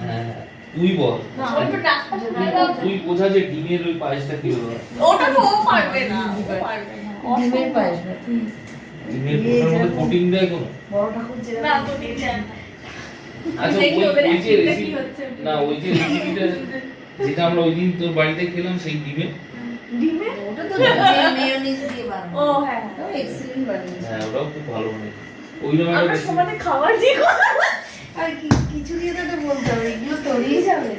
হ্যাঁ তুই বল। না, তুই- বোঝা যে ডিমের ওই পায়েসটা কি হলো? ওটা তো ও পারবে না না। ডিমের পায়েস ডিমের মধ্যে প্রোটিন দেয় কোনো? বড় ঠাকুর না যেরকম তো টিচার আচ্ছা ওই যে রেসিপি না ওই যে রেসিপিটা যেটা আমরা ওই দিন তোর বাড়িতে খেলাম সেই ডিমে? ডিমে? ওটা তো মেয়োনিজ দিয়ে বানানো। ও হ্যাঁ এক্সিলেন্ট বানিয়েছে। হ্যাঁ ওটাও খুব ভালো মানে ওই রকম আমরা সমানে খাবার দিয়ে কথা আর কি? কিছু দিয়ে তো বলতে হবে এগুলো তলিয়ে যাবে।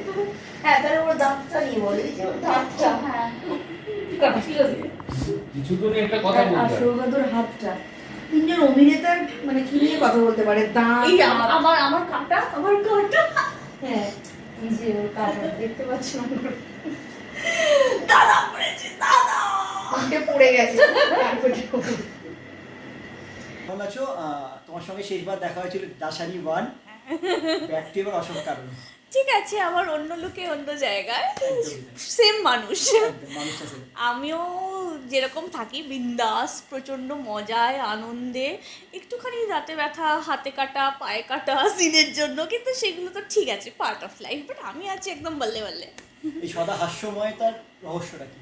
হ্যাঁ তাহলে ওর দাঁতটা নিয়ে বলে যে ওর দাঁতটা। হ্যাঁ। কিছু তো একটা কথা বলতে সৌগতর হাতটা। তিনজন অভিনেতার মানে কি নিয়ে কথা বলতে পারে? দাঁত। আমার আমার আমার কাটা আমার কাটা। হ্যাঁ এই যে ওর কাটা দেখতে পাচ্ছ? না দাদা পড়েছে দাদা। উল্টে পড়ে গেছে। কেমন আছো? আহ, তোমার সঙ্গে শেষবার দেখা হয়েছিল দাসানি ওয়ান ব্যক্তি এবার অসম কারণ। ঠিক আছে আমার অন্য লোকে অন্য জায়গায়। সেম মানুষ। আমিও যেরকম থাকি বিন্দাস প্রচণ্ড মজায় আনন্দে। একটুখানি রাতে ব্যথা হাতে কাটা পায়ে কাটা সিনের জন্য কিন্তু সেগুলো তো ঠিক আছে পার্ট অফ লাইফ বাট আমি আছি একদম বললে বললে। এই সদা হাস্যময় তার রহস্যটা কি?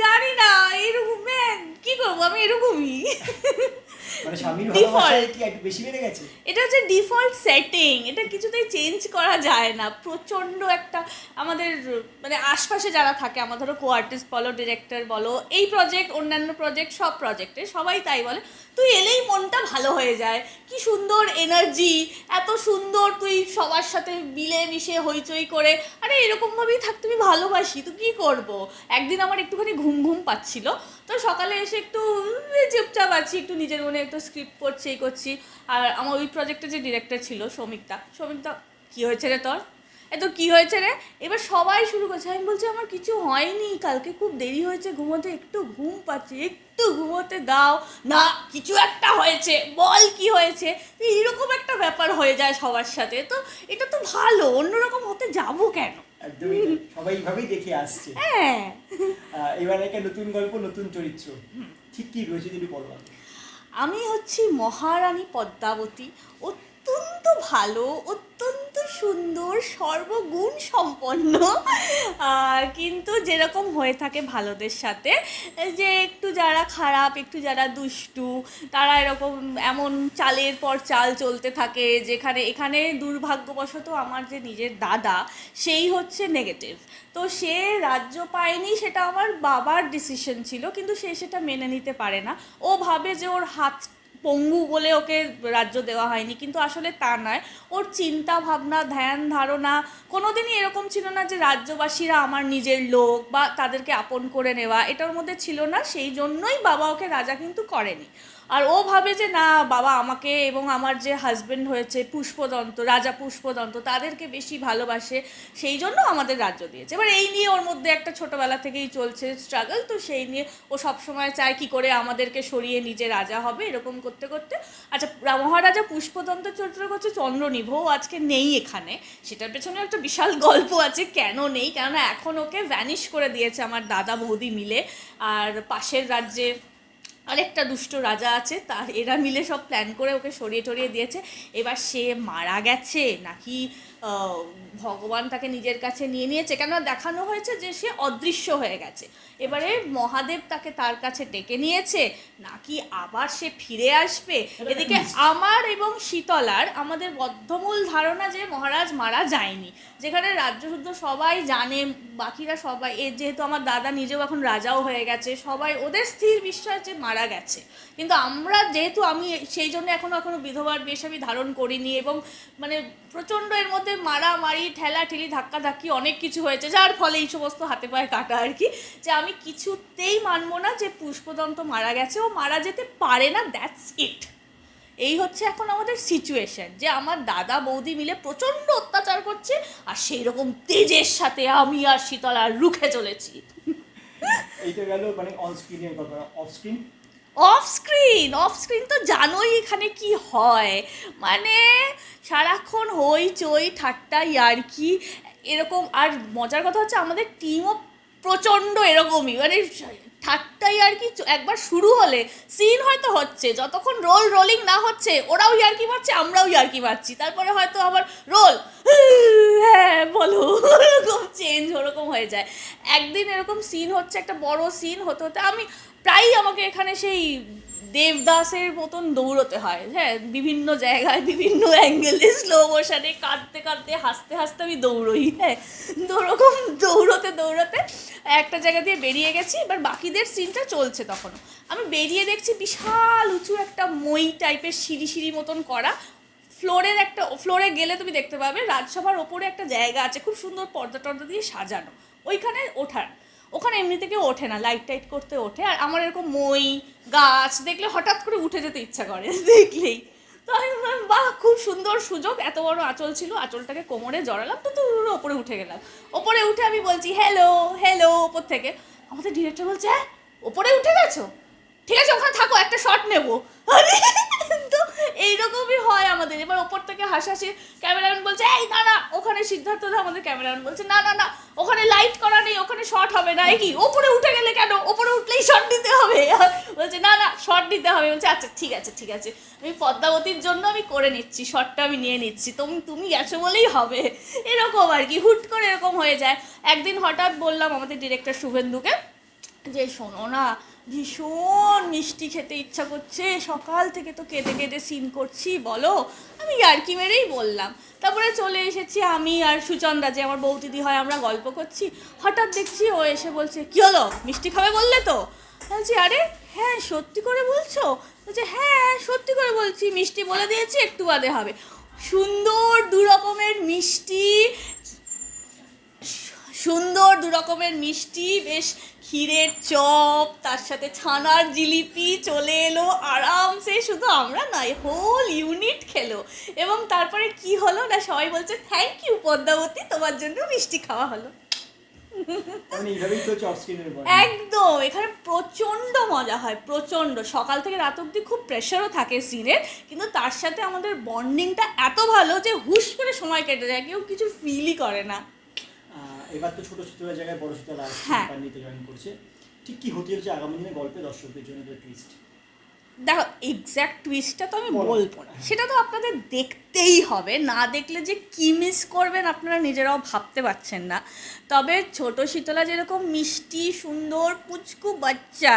জানি না এরকম কি করব? আমি এরকমই। মানে স্বামীর ভালোবাসা কি একটু বেশি বেড়ে গেছে? এটা হচ্ছে ডিফল্ট সেটিং এটা কিছুতেই চেঞ্জ করা যায় না। প্রচণ্ড একটা আমাদের মানে আশপাশে যারা থাকে আমার ধরো কো আর্টিস্ট বলো ডিরেক্টর বলো এই প্রজেক্ট অন্যান্য প্রজেক্ট সব প্রজেক্টে সবাই তাই বলে তুই এলেই মনটা ভালো হয়ে যায়। কি সুন্দর এনার্জি এত সুন্দর তুই সবার সাথে মিলে মিশে হইচই করে। আরে এরকমভাবেই থাকতে আমি ভালোবাসি তো কী করব? একদিন আমার একটুখানি ঘুম ঘুম পাচ্ছিল। তো সকালে এসে একটু চুপচাপ আছি, একটু নিজের মনে একটু স্ক্রিপ্ট করছি এই করছি। আর আমার ওই প্রজেক্টের যে ডিরেক্টর ছিল সৌমিকদা সৌমিকদা কী হয়েছে রে তোর? এ তো কী হয়েছে রে? এবার সবাই শুরু করছে। আমি বলছি, আমার কিছু হয়নি, কালকে খুব দেরি হয়েছে ঘুমোতে, একটু ঘুম পাচ্ছি, একটু ঘুমোতে দাও। না, কিছু একটা হয়েছে, বল কি হয়েছে? এইরকম একটা ব্যাপার হয়ে যায় সবার সাথে। তো এটা তো ভালো, অন্যরকম হতে যাব কেন? একদমই সবাই এইভাবেই দেখে আসছে। হ্যাঁ। এবার একটা নতুন গল্প নতুন চরিত্র। ঠিক কি রয়েছে যদি বলো। আমি হচ্ছি মহারানী পদ্মাবতী। অত্যন্ত ভালো অত্যন্ত সুন্দর, সর্বগুণ সম্পন্ন। কিন্তু যেরকম হয়ে থাকে ভালোদের সাথে, যে একটু যারা খারাপ, একটু যারা দুষ্টু, তারা এরকম এমন চালের পর চাল চলতে থাকে, যেখানে, এখানে দুর্ভাগ্যবশত আমার যে নিজের দাদা, সেই হচ্ছে নেগেটিভ তো সে রাজ্য পায়নি, সেটা আমার বাবার ডিসিশন ছিল, কিন্তু সে সেটা মেনে নিতে পারে না। ও ভাবে যে ওর হাত পঙ্গু বলে ওকে রাজ্য দেওয়া হয়নি, কিন্তু আসলে তা নয়। ওর চিন্তা ভাবনা, ধ্যান, ধারণা কোনোদিনই এরকম ছিল না যে রাজ্যবাসীরা আমার নিজের লোক বা তাদেরকে আপন করে নেওয়া, এটার মধ্যে ছিল না, সেই জন্যই বাবা ওকে রাজা কিন্তু করেনি। আর ও ভাবে যে, না, বাবা, আমাকে এবং আমার যে হাজবেন্ড হয়েছে, পুষ্পদন্ত, রাজা পুষ্পদন্ত, তাদেরকে বেশি ভালোবাসে, সেই জন্য আমাদের রাজ্য দিয়েছে। এবার এই নিয়ে ওর মধ্যে একটা ছোটোবেলা থেকেই চলছে স্ট্রাগল তো সেই নিয়ে ও সবসময় চায়, কি করে আমাদেরকে সরিয়ে নিজে রাজা হবে? এরকম করতে করতে। আচ্ছা মহারাজা পুষ্পদন্ত চরিত্র করছে চন্দ্রনিভ ও আজকে নেই এখানে। সেটার পেছনে একটা বিশাল গল্প আছে, কেন নেই? কেননা এখন ওকে ভ্যানিশ করে দিয়েছে আমার দাদা বৌদি মিলে। আর পাশের রাজ্যে আরেকটা দুষ্ট রাজা আছে, তার, এরা মিলে সব প্ল্যান করে ওকে সরিয়ে টরিয়ে দিয়েছে। এবার সে মারা গেছে, নাকি ভগবান তাকে নিজের কাছে নিয়ে নিয়েছে। কেন দেখানো হয়েছে যে সে অদৃশ্য হয়ে গেছে। এবারে মহাদেব তাকে তার কাছে ডেকে নিয়েছে। নাকি আবার সে ফিরে আসবে? এদিকে আমার এবং শীতলার আমাদের বদ্ধমূল ধারণা যে মহারাজ মারা যায়নি। যেখানে রাজ্যশুদ্ধ সবাই জানে বাকিরা সবাই এ যেহেতু আমার দাদা নিজেও এখন রাজাও হয়ে গেছে সবাই ওদের স্থির বিশ্বাস যে মারা গেছে। কিন্তু আমরা যেহেতু আমি সেই জন্য এখনও এখনও বিধবার বেশ আমি ধারণ করিনি এবং মানে প্রচণ্ড এর মধ্যে মারামারি ঠেলা ঠেলি ধাক্কা ধাক্কি অনেক কিছু হয়েছে, যার ফলে এই সমস্ত হাতে পায়ে কাটা আর কি, যে আমি কিছুতেই মানবো না যে পুষ্পদন্ত মারা গেছে, ও মারা যেতে পারে না দ্যাটস ইট এই হচ্ছে এখন আমাদের সিচুয়েশন যে আমার দাদা, বৌদি মিলে প্রচণ্ড অত্যাচার করছে, আর সেই রকম তেজের সাথে আমি আর শীতলা রুখে চলেছি। এইটা গেল মানে অন স্ক্রিনের গল্প off screen off screen off screen তো জানোই এখানে কি হয়। মানে সারাক্ষণ হই চই ঠাট্টা ইয়ার্কি এরকম। আর মজার কথা হচ্ছে আমাদের টিমও প্রচণ্ড এরকমই। মানে ঠাট্টাই আর কি একবার শুরু হলে সিন হয়তো হচ্ছে, যতক্ষণ রোল রোলিং না হচ্ছে, ওরাও ইয়ার্কি মারছে, আমরাও ইয়ার্কি মারছি। তারপরে হয়তো আবার রোল হ্যাঁ বলো, ওরকম চেঞ্জ ওরকম হয়ে যায়। একদিন এরকম সিন হচ্ছে, একটা বড় সিন হতে হতে আমি প্রায়ই আমাকে এখানে সেই দেবদাসের মতন দৌড়তে হয়। হ্যাঁ বিভিন্ন জায়গায়, বিভিন্ন অ্যাঙ্গেলে স্লো মোশনে কাঁদতে কাঁদতে, হাসতে হাসতে আমি দৌড়ই। হ্যাঁ তো ওরকম দৌড়তে দৌড়তে একটা জায়গা দিয়ে বেরিয়ে গেছি, এবার বাকিদের সিনটা চলছে তখনও। আমি বেরিয়ে দেখছি বিশাল উঁচু একটা মই টাইপের সিঁড়ি সিঁড়ি মতন করা। ফ্লোরের একটা ফ্লোরে গেলে তুমি দেখতে পাবে রাজসভার ওপরে একটা জায়গা আছে, খুব সুন্দর পর্দা টর্দা দিয়ে সাজানো। ওইখানে ওঠার। ওখানে এমনিতে কেউ ওঠে না লাইট টাইট করতে ওঠে। আর আমার এরকম মই, গাছ দেখলে হঠাৎ করে উঠে যেতে ইচ্ছা করে, দেখলেই। তো আমি বাহ, খুব সুন্দর সুযোগ, এত বড় আঁচল ছিল, আঁচলটাকে কোমরে জড়ালাম, তো তো ওপরে উঠে গেলাম। ওপরে উঠে আমি বলছি হ্যালো হ্যালো ওপর থেকে। আমাদের ডিরেক্টর বলছে হ্যাঁ ওপরে উঠে গেছো? ঠিক আছে, ওখানে থাকো, একটা শট নেব। তো এইরকমই হয় আমাদের। এবার ওপর থেকে হাসাহাসি, ক্যামেরাম্যান বলছে, এই, না না, ওখানে সিদ্ধার্থ আমাদের ক্যামেরাম্যান বলছে, না না না, ওখানে লাইট করা নেই, ওখানে শট হবে না। কি, ওপরে উঠে গেলে কেন? ওপরে উঠলেই শট দিতে হবে? বলছে, না না শট দিতে হবে। বলছে আচ্ছা ঠিক আছে ঠিক আছে। আমি পদ্মাবতীর জন্য আমি করে নিচ্ছি শটটা আমি নিয়ে নিচ্ছি। তুমি তুমি গেছো বলেই হবে। এরকম আর কি, হুট করে এরকম হয়ে যায়। একদিন হঠাৎ বললাম আমাদের ডিরেক্টর শুভেন্দুকে যে, শোনো না ভীষণ মিষ্টি খেতে ইচ্ছা করছে। সকাল থেকে তো কেঁদে কেঁদে সিন করছি, বলো। আমি ইয়ার্কি মেরেই বললাম। তারপরে চলে এসেছি আমি আর সুচন্দা, যে আমার বৌদিদি হয়, আমরা গল্প করছি। হঠাৎ দেখছি ও এসে বলছে, কী হলো? মিষ্টি খাবে বললে তো? বলছি, আরে হ্যাঁ সত্যি করে বলছো? বলছে হ্যাঁ সত্যি করে বলছি, মিষ্টি বলে দিয়েছি, একটু বাদে হবে। সুন্দর দু রকমের মিষ্টি সুন্দর দু রকমের মিষ্টি বেশ ক্ষীরের চপ তার সাথে ছানার জিলিপি চলে এলো। আরামসে শুধু আমরা নয় হোল ইউনিট খেলো। এবং তারপরে কি হলো না সবাই বলছে থ্যাংক ইউ পদ্মাবতী তোমার জন্য মিষ্টি খাওয়া হলো। বয় একদম এখানে প্রচণ্ড মজা হয় প্রচণ্ড। সকাল থেকে রাত অবধি খুব প্রেশারও থাকে সিনের কিন্তু তার সাথে আমাদের বন্ডিংটা এত ভালো যে হুশ করে সময় কেটে যায় কেউ কিছু ফিলই করে না। এবার তো ছোট শীতলার জায়গায় বড় শীতলা হ্যাঁ। নিতে জয়েন করছে ঠিক কি হতে চলেছে আগামী দিনে গল্পে দর্শকদের জন্য টুইস্ট দেখো এক্স্যাক্ট টুইস্টটা তো আমি বলো। বলব না। সেটা তো আপনাদের দেখতেই হবে। না দেখলে যে কি মিস করবেন আপনারা নিজেরাও ভাবতে পারছেন না। তবে ছোট শীতলা যেরকম মিষ্টি সুন্দর পুচকু বাচ্চা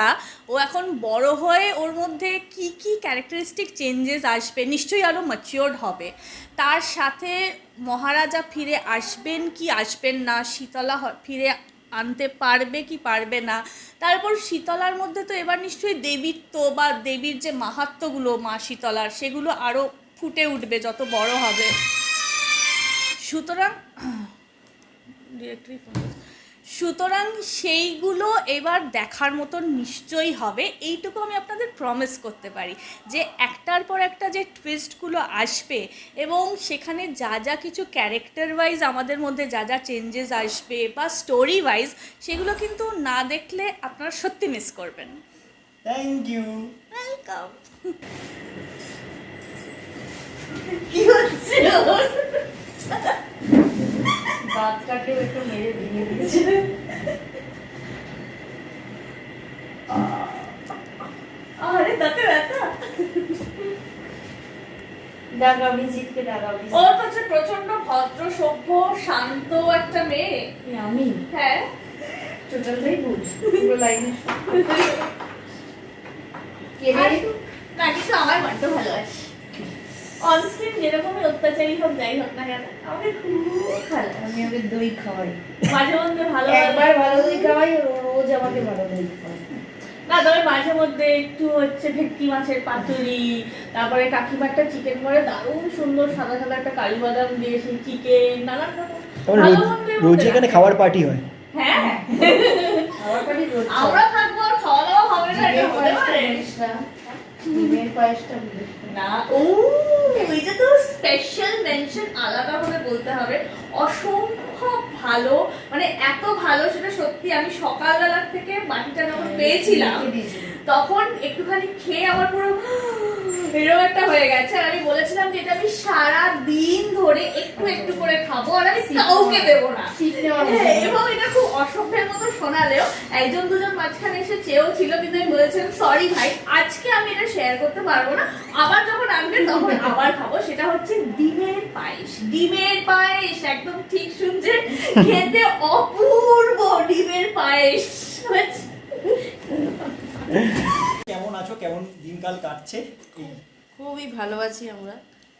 ও এখন বড় হয়ে ওর মধ্যে কি কি ক্যারেক্টারিস্টিক চেঞ্জেস আসবে নিশ্চয়ই আরও ম্যাচিওর্ড হবে। তার সাথে মহারাজা ফিরে আসবেন কি আসবেন না শীতলা ফিরে আনতে পারবে কি পারবে না তারপর শীতলার মধ্যে তো এবার নিশ্চয়ই দেবীত্ব বা দেবীর যে মাহাত্মগুলো মা শীতলার, সেগুলো আরও ফুটে উঠবে যত বড় হবে সুতরাং ডিরেক্টরি ফোন। সুতরাং সেইগুলো এবার দেখার মতন নিশ্চয়ই হবে। এইটুকু আমি আপনাদের প্রমিস করতে পারি যে একটার পর একটা যে টুইস্টগুলো আসবে এবং সেখানে যা যা কিছু ক্যারেক্টার ওয়াইজ আমাদের মধ্যে যা যা চেঞ্জেস আসবে বা স্টোরি ওয়াইজ সেগুলো কিন্তু না দেখলে আপনারা সত্যি মিস করবেন। থ্যাংক ইউ ওয়েলকাম কি হচ্ছে? দাঁতটাকেও একটু মেরে ভেঙে দিয়েছে। আরে দাঁতে ব্যথা। ডাক অভিজিৎকে ডাক অভিজিৎ। ও তো হচ্ছে প্রচণ্ড ভদ্র সভ্য শান্ত একটা মেয়ে। আমি? হ্যাঁ। টোটালটাই পুরো লাইনে কে? না কিন্তু আমার বড্ড ভালোবাসি। অনস্ক্রিন যেরকমই অত্যাচারী হোক যাই হোক না কেন আমাকে খুব ভালো। আমি ওকে দই খাওয়াই। মাঝে মধ্যে ভালো একবার ভালো দই খাওয়াই রোজ আমাকে ভালো দই খাওয়াই না তবে মাঝে মধ্যে একটু হচ্ছে ভেটকি মাছের পাতুরি তারপরে কাকিমা একটা চিকেন করে দারুণ সুন্দর সাদা সাদা একটা বাদাম দিয়ে সেই চিকেন নানান রকম। রোজ এখানে। খাওয়ার পার্টি হয়। হ্যাঁ। খাওয়ার পাটি রোজ আমরা থাকব আর খাওয়া দাওয়া হবে না এটা হতে পারে। ডিমের পায়েসটা ভুলিস না। ও এটা তো স্পেশাল মেনশন আলাদাভাবে বলতে হবে। অসম্ভব ভালো মানে এত ভালো সেটা সত্যি আমি সকালবেলার থেকে মাটিটা যখন পেয়েছিলাম তখন একটুখানি খেয়ে আমার পুরো এরকম একটা হয়ে গেছে। আর আমি বলেছিলাম যে এটা আমি সারা দিন ধরে একটু একটু করে খাব আর আমি কাউকে দেবো না। হ্যাঁ, এবং এটা খুব অসভ্যের মতো শোনালেও একজন দুজন মাঝখানে এসে চেয়েও ছিল কিন্তু আমি বলেছিলাম সরি ভাই আজকে আমি এটা শেয়ার করতে পারব না। আবার যখন আনবেন তখন আবার খাব। সেটা হচ্ছে ডিমের পায়েস। ডিমের পায়েস একদম ঠিক শুনছেন খেতে অপূর্ব ডিমের পায়েস। কেমন আছো? কেমন দিনকাল কাটছে। খুবই ভালো আছি আমরা।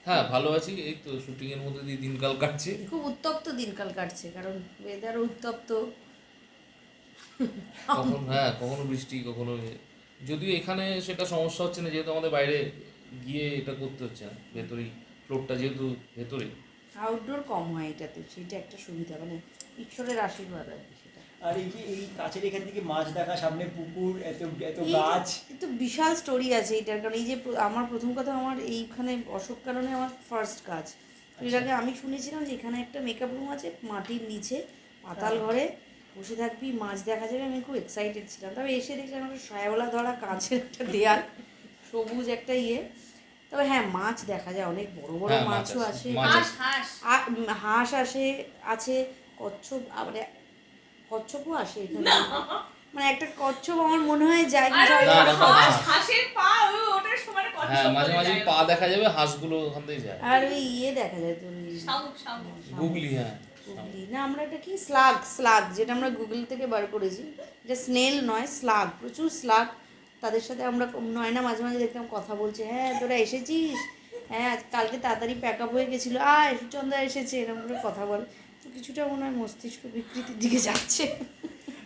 হ্যাঁ ভালো আছি এই তো শুটিং এর মধ্যে দিয়ে দিনকাল কাটছে। খুব উত্তপ্ত দিনকাল কাটছে কারণ ওয়েদার উত্তপ্ত। কখন হ্যাঁ কখনো বৃষ্টি কখনো যদিও এখানে সেটা সমস্যা হচ্ছে না যেহেতু আমাদের বাইরে গিয়ে এটা করতে হচ্ছে না ভেতরেই ফ্লোরটা যেহেতু ভেতরে। আউটডোর কম হয় এটাতে সেটা একটা সুবিধা মানে ঈশ্বরের আশীর্বাদ আর কি। আর এই যে এই কাছের এখান থেকে মাছ দেখা সামনে পুকুর এত এত গাছ। তো বিশাল স্টোরি আছে এটার কারণ। এই যে আমার প্রথম কথা আমার এইখানে অশোক কারণে আমার ফার্স্ট কাজ। তো এর আগে আমি শুনেছিলাম যে এখানে একটা মেকআপ রুম আছে মাটির নিচে পাতাল ঘরে। বসে থাকবি মাছ দেখা যাবে। আমি খুব এক্সাইটেড ছিলাম। তবে এসে দেখলাম একটা সায়াওয়ালা ধরা কাঁচের একটা দেয়াল সবুজ একটা ইয়ে। তবে হ্যাঁ মাছ দেখা যায়। অনেক বড় বড় হ্যাঁ, মাছও আছে, আছে। হাঁস আসে আছে কচ্ছপ এ- কচ্ছপও আসে এখানে। মানে একটা কচ্ছপ আমার মনে হয় যায় কি যায় না, না, না, হাঁস না। হাঁসের পা ওই ওটার সমান কত হ্যাঁ মাঝে মাঝে পা দেখা যাবে হাঁসগুলো ওখান থেকে যায়। আর ওই ইয়ে দেখা যায় শামুক গুগলি হ্যাঁ। না আমরা এটা কি? স্লাগ স্লাগ যেটা আমরা গুগল থেকে বার করেছি। এটা স্নেল নয় স্লাগ। প্রচুর স্লাগ। তাদের সাথে আমরা নয়না মাঝে মাঝে দেখতাম কথা বলছে হ্যাঁ তোরা এসেছিস? হ্যাঁ আজ- কালকে তাড়াতাড়ি প্যাক আপ হয়ে গেছিল। আয় সুচন্দা এসেছে এরকম করে কথা বলে। তো কিছুটা মনে হয় মস্তিষ্ক বিকৃতির দিকে যাচ্ছে।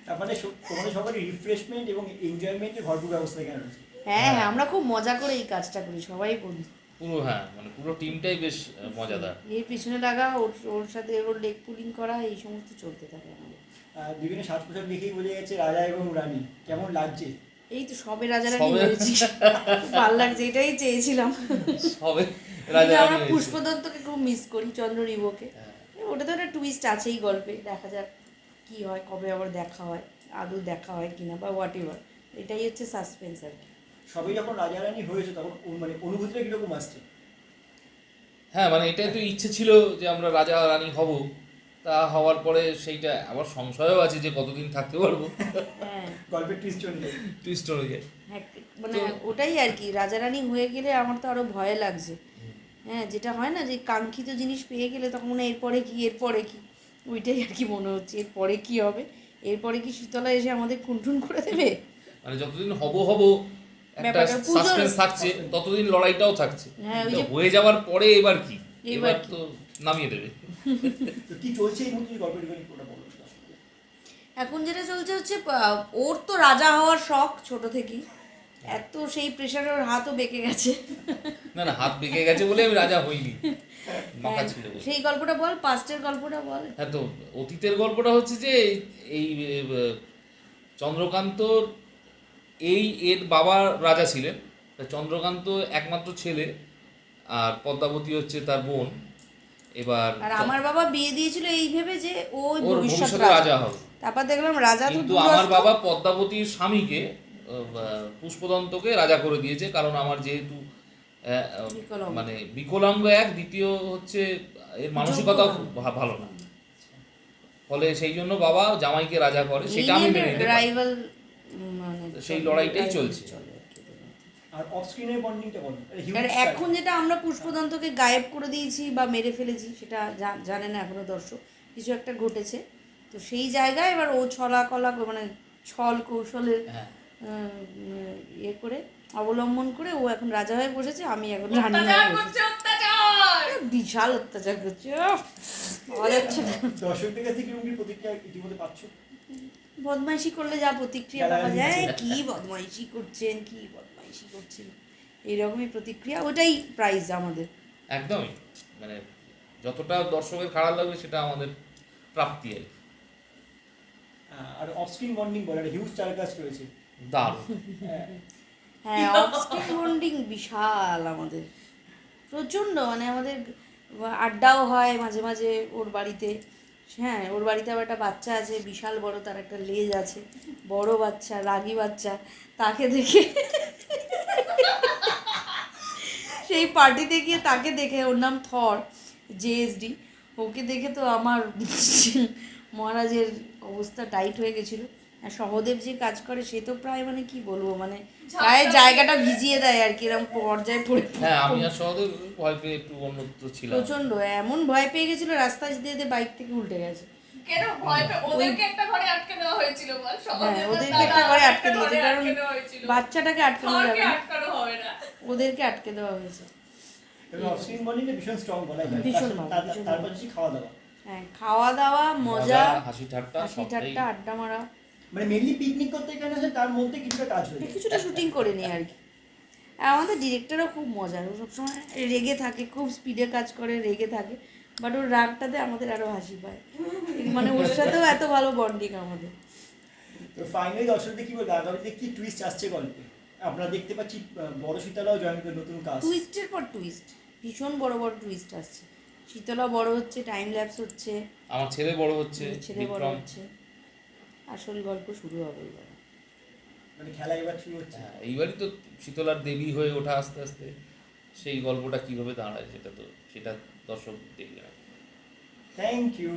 তার মানে সব- তোমাদের সবারই রিফ্রেশমেন্ট এবং এনজয়মেন্টের ভরপুর ব্যবস্থা এখানে রয়েছে। হ্যাঁ হ্যাঁ আমরা খুব মজা করে এই কাজটা করি সবাই বন্ধু পুরো হ্যাঁ মানে পুরো টিমটাই বেশ মজাদার। এর পিছনে লাগা ওর ওর সাথে ওর লেগ পুলিং করা এই সমস্ত চলতে থাকে আমাদের। দুজনে সাজ পোশাক দেখেই বোঝা যাচ্ছে রাজা এবং রানী কেমন লাগছে? এই তো সবে রাজারানি সবে- হয়েছি। ভালো লাগছে এটাই চেয়েছিলাম। কিন্তু রাজা আমরা রানী। পুষ্পদত্তকে খুব মিস করি চন্দ্রনিবকে হ্যাঁ। ওটা তো একটা টুইস্ট আছেই গল্পে। দেখা যাক কি হয় কবে আবার দেখা হয় আদৌ দেখা হয় কিনা বা হোয়াট এভার এটাই হচ্ছে সাসপেন্স আর কি। সবই যখন রাজা রানী হয়েছে তখন মানে অনুভূতিটা কীরকম আসছে? হ্যাঁ মানে এটাই তো ইচ্ছে ছিল যে আমরা রাজা রানী হব। তা হওয়ার পরে সেইটা আবার সংশয়ও আছে যে কতদিন থাকতে পারব। হ্যাঁ। গল্পের টুইস্ট অনুযায়ী। টুইস্ট অনুযায়ী। হ্যাঁ, মানে ওটাই আর কি রাজারানী হয়ে গেলে আমার তো আরও ভয় লাগছে। হ্যাঁ যেটা হয় না যে কাঙ্ক্ষিত জিনিস পেয়ে গেলে তখন এরপরে কি এরপরে কি? ওইটাই আর কি মনে হচ্ছে এরপরে কি হবে? এরপরে কি শীতলা এসে আমাদের খুনটুন করে দেবে? মানে যতদিন হব হব একটা সাসপেন্স থাকছে ততদিন লড়াইটাও থাকছে। হ্যাঁ, হয়ে যাওয়ার পরে এবার কি? এবার তো নামিয়ে দেবে। কি চলছে এই মুহূর্তে? গল্পের এখন যেটা চলছে হচ্ছে ওর তো রাজা হওয়ার শখ ছোট থেকেই। এত সেই প্রেশারে ওর হাতও বেঁকে গেছে। না না হাত বেঁকে গেছে বলে আমি রাজা হইনি। মাথা হ্যাঁ, ছিল সেই গল্পটা বল পাস্টের গল্পটা বল। হ্যাঁ তো অতীতের গল্পটা হচ্ছে যে এই চন্দ্রকান্ত এই এর বাবা রাজা ছিলেন। চন্দ্রকান্ত একমাত্র ছেলে আর পদ্মাবতী হচ্ছে তার বোন। এবার আর আমার বাবা বিয়ে দিয়েছিল এই ভেবে যে ও ভবিষ্যতে রাজা। হবে। তারপর দেখলাম রাজা তো আমার বাবা পদ্মাবতীর স্বামীকে পুষ্পদন্তকে রাজা করে দিয়েছে কারণ আমার যেহেতু মানে বিকলাঙ্গ এক দ্বিতীয় হচ্ছে এর মানসিকতাও ভা- ভালো না। ফলে সেই জন্য বাবা জামাইকে রাজা করে সেটা আমি মেনে নিতে মানে সেই লড়াইটাই চলছে। আর বন্ডিংটা। এখন যেটা আমরা পুষ্পদন্তকে গায়েব করে দিয়েছি বা মেরে ফেলেছি সেটা জানে না এখনও দর্শক কিছু একটা ঘটেছে। তো সেই জায়গায় এবার ও ছলা কলা মানে ছল কৌশলের হ্যাঁ। ইয়ে করে অবলম্বন করে ও এখন রাজা হয়ে বসেছে আমি এখন রানী হয়ে বসেছি। বিশাল অত্যাচার করছে দর্শকদের কাছে কি প্রতিক্রিয়া ইতিমধ্যে পাচ্ছ? বদমাইশি করলে যা প্রতিক্রিয়া পাওয়া যায় কি বদমাইশি করছেন কি বদমাইশি করছেন এইরকমই প্রতিক্রিয়া ওটাই প্রাইজ আমাদের। একদমই মানে যতটা দর্শকের খারাপ লাগবে সেটা আমাদের প্রাপ্তি আর কি। আর অফ স্ক্রিন বন্ডিং বলে একটা হিউজ চারকাস্ট রয়েছে। হ্যাঁ, অফস্ক্রিন বন্ডিং বিশাল আমাদের। প্রচণ্ড মানে আমাদের আড্ডাও হয় মাঝে মাঝে ওর বাড়িতে। হ্যাঁ ওর বাড়িতে আবার একটা বাচ্চা আছে বিশাল বড় তার একটা লেজ আছে। বড় বাচ্চা রাগী বাচ্চা তাকে দেখে। সেই পার্টিতে গিয়ে তাকে দেখে ওর নাম থর জেএসডি ওকে দেখে তো আমার মহারাজের অবস্থা টাইট হয়ে গেছিল। সহদেব যে কাজ করে সে তো প্রায় মানে কি বলব মানে প্রায় জায়গাটা ভিজিয়ে দেয় আর কি এরকম পর্যায়ে পড়ে হ্যাঁ আমি আর সহজে ভয় পেয়ে একটু অন্যত্র ছিলাম। প্রচণ্ড এমন ভয় পেয়ে গেছিল রাস্তা যেতে যেতে বাইক থেকে উল্টে গেছে। কেন ভয় পেয়ে ওদেরকে একটা ঘরে আটকে দেওয়া হয়েছিল বল? হ্যাঁ ওদেরকে একটা ঘরে আটকে দিয়েছে কারণ বাচ্চাটাকে আটকানো যাবে না আটকানো হবে না। ওদেরকে আটকে দেওয়া হয়েছে। অফস্ক্রিন বলিংটা ভীষণ স্ট্রং বলা যায়। ভীষণ তার- ভালো, তার- ভীষণ তারপর খাওয়া দাওয়া। হ্যাঁ খাওয়া দাওয়া মজা মজা হাসি ঠাট্টা হাসি ঠাট্টা আড্ডা মারা। মানে মেনলি পিকনিক করতে কেন আছে তার মধ্যে কিছুটা কাজ হয়ে যায়। কিছুটা শুটিং করে নিই আর কি। আমাদের ডিরেক্টরও খুব মজার ও সবসময় রেগে থাকে খুব স্পিডে কাজ করে রেগে থাকে। বাট ওর রাগটাতে আমাদের আরও হাসি পায়। মানে ওর সাথেও এত ভালো বন্ডিং আমাদের। তো ফাইনালি দর্শকদের কি বলব আগামীতে কি টুইস্ট আসছে গল্পে? আমরা দেখতে পাচ্ছি বড় শীতলাও জয়েন করে নতুন কাজ টুইস্টের পর টুইস্ট ভীষণ বড় বড় টুইস্ট আসছে। শীতলা বড় হচ্ছে টাইম ল্যাপস হচ্ছে। আমার ছেলে বড় হচ্ছে ছেলে বড় হচ্ছে। আসল গল্প শুরু হবে এবার। মানে খেলা এবার শুরু হচ্ছে। হ্যাঁ, এইবারই তো শীতলার দেবী হয়ে ওঠা আস্তে আস্তে। সেই গল্পটা কীভাবে দাঁড়ায় সেটা তো সেটা দর্শক দেখবে না। Thank you